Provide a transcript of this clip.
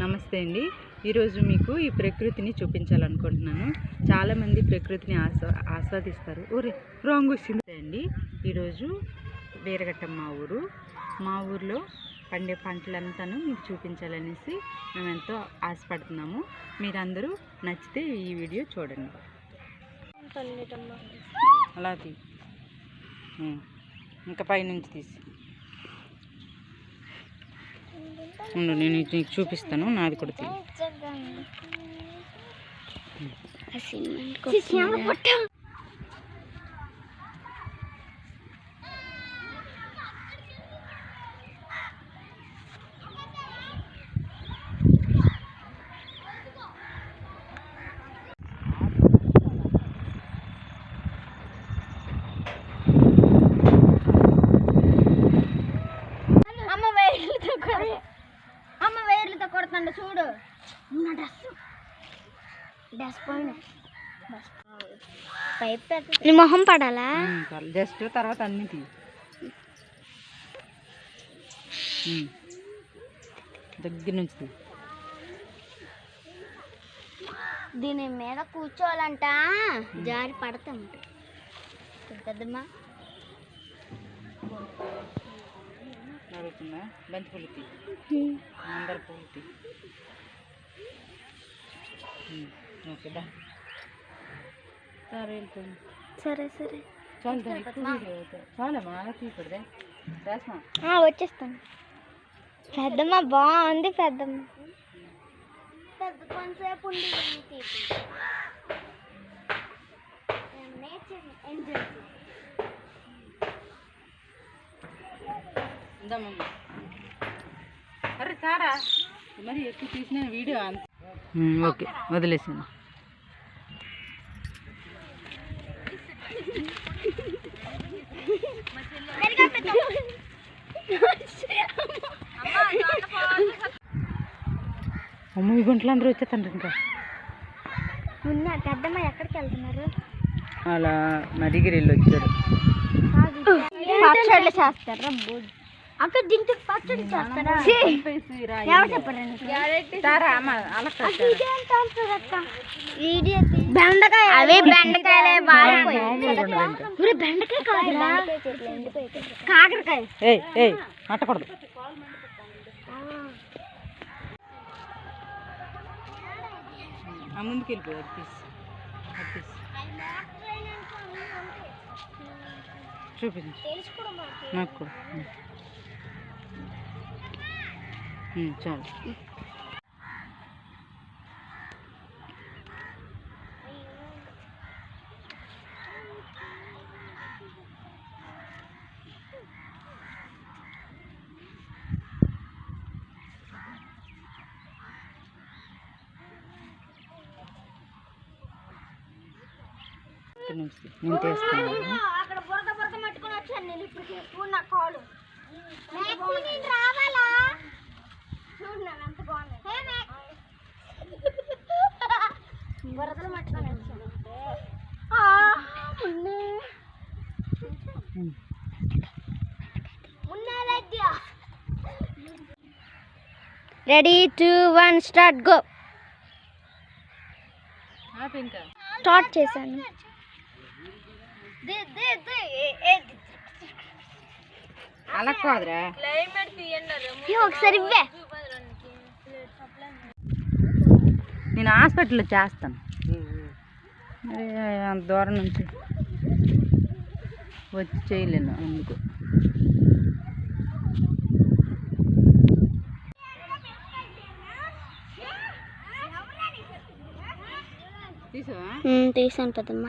నమస్తే అండి. ఈరోజు మీకు ఈ ప్రకృతిని చూపించాలనుకుంటున్నాను. చాలామంది ప్రకృతిని ఆస్వా ఆస్వాదిస్తారు. ఊరే రాంగ్ వచ్చింది అండి. ఈరోజు వీరఘట్టం మా ఊరు. మా ఊర్లో పండే పంటలంతాను మీకు చూపించాలనేసి మేము ఎంతో ఆశపడుతున్నాము. మీరందరూ నచ్చితే ఈ వీడియో చూడండి. అలా తీ. ఇంకా పైనుంచి తీసి. నేను ఇది నీకు చూపిస్తాను నాది కూడా తీ నీ మొహం పడాలా? జస్ట్ తర్వాత అన్ని తీ ఉం. దగ్గర నుంచి దీని మీద కూర్చోవాలంట? జారి పడతాం. పెద్దమ్మా. అడుగుతుందా బంతి పూలు అందరు పూలు తీ ఉం. ఓకే దా. సరే వెళ్ళిపోయింది సరే సరే. వచ్చేస్తాను. పెద్దమ్మ బాగుంది పెద్దమ్మ. పెద్ద కొంతసేపు అరే సారా మరి ఎక్కువ తీసిన వీడియో అంత. ఓకే వదిలేసాను అమ్మ ఈ గుంటలు అందరూ వచ్చేస్తాను ఇంకా. ఉన్న పెద్దమ్మ ఎక్కడికి వెళ్తున్నారు? అలా మడిగిరి వెళ్ళి వచ్చాడు పచ్చళ్ళు చేస్తారా అక్కడ దీంతో పచ్చడి చేస్తారా? ఎవరు చెప్పారండి అలా బెండకాయ. అవే బెండకాయలే మామూలుగా బెండకాయ కాదురా. కాకరకాయ. ఏయ్ ఏయ్ అట్టకూడదు ఆ ముందుకు వెళ్ళిపోయి అది తీసి అది తీసి చూపించు. నాకు కూడా. చాలు ఒక్క నిమిషం. నేను తీస్తాను అక్కడ బురద బురద మట్టుకొని వచ్చాను నేను ఇప్పుడు చూడు నా కాలు రావాలా చూడు నా ఎంత బాగుంది. బురదలు మట్టుకొని వచ్చాను. మున్నే. ఉం. Ready two one start go start చేశాను. అలా కాదురా ఒకసారి ఇవ్వే. నేను హాస్పిటల్లో చేస్తాను. మరి అంత దూరం నుంచి వచ్చి చేయలేను అందుకు. తీసాను పెద్దమ్మ.